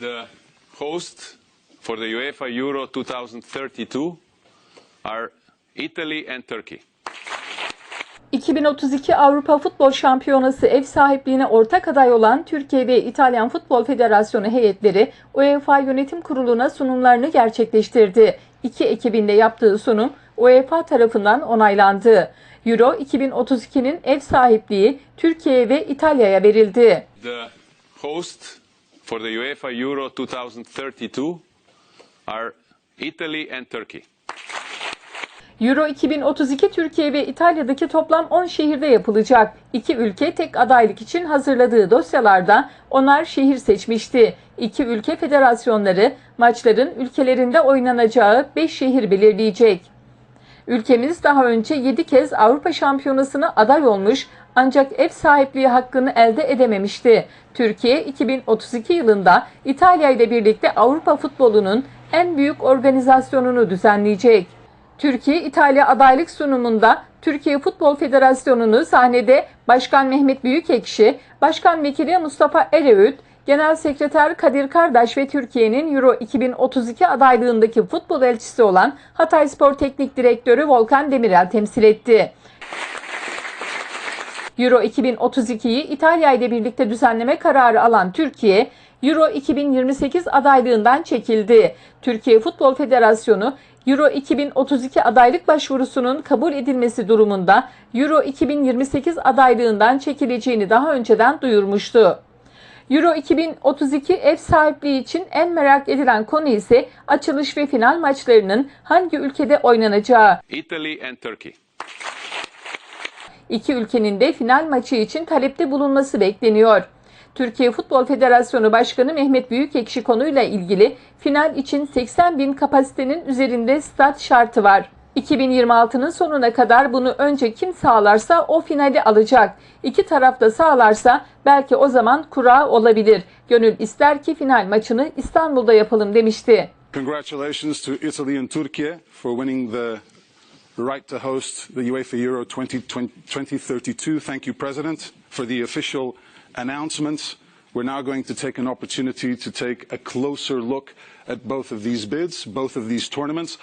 The host for the UEFA Euro 2032 are Italy and Turkey. 2032 Avrupa Futbol Şampiyonası ev sahipliğine ortak aday olan Türkiye ve İtalyan Futbol Federasyonu heyetleri UEFA Yönetim Kurulu'na sunumlarını gerçekleştirdi. İki ekibinde yaptığı sunum UEFA tarafından onaylandı. Euro 2032'nin ev sahipliği Türkiye ve İtalya'ya verildi. The host for the UEFA Euro 2032 are Italy and Turkey. Euro 2032 Türkiye ve İtalya'daki toplam 10 şehirde yapılacak. İki ülke tek adaylık için hazırladığı dosyalarda onar şehir seçmişti. İki ülke federasyonları maçların ülkelerinde oynanacağı 5 şehir belirleyecek. Ülkemiz daha önce 7 kez Avrupa Şampiyonası'na aday olmuş ancak ev sahipliği hakkını elde edememişti. Türkiye 2032 yılında İtalya ile birlikte Avrupa futbolunun en büyük organizasyonunu düzenleyecek. Türkiye-İtalya adaylık sunumunda Türkiye Futbol Federasyonu'nu sahnede Başkan Mehmet Büyükekşi, Başkan Vekili Mustafa Ereğüt, Genel Sekreter Kadir Kardaş ve Türkiye'nin Euro 2032 adaylığındaki futbol elçisi olan Hatay Spor Teknik Direktörü Volkan Demirel temsil etti. Euro 2032'yi İtalya ile birlikte düzenleme kararı alan Türkiye, Euro 2028 adaylığından çekildi. Türkiye Futbol Federasyonu, Euro 2032 adaylık başvurusunun kabul edilmesi durumunda Euro 2028 adaylığından çekileceğini daha önceden duyurmuştu. Euro 2032 ev sahipliği için en merak edilen konu ise açılış ve final maçlarının hangi ülkede oynanacağı. Italy and Turkey. İki ülkenin de final maçı için talepte bulunması bekleniyor. Türkiye Futbol Federasyonu Başkanı Mehmet Büyükekşi konuyla ilgili final için 80 bin kapasitenin üzerinde stat şartı var. 2026'nın sonuna kadar bunu önce kim sağlarsa o finali alacak. İki taraf da sağlarsa belki o zaman kura olabilir. Gönül ister ki final maçını İstanbul'da yapalım demişti. Congratulations to Italy and Turkey for winning the right to host the UEFA Euro 2032. Thank you, President, for the official announcements. We're now going to take an opportunity to take a closer look at both of these bids, both of these tournaments.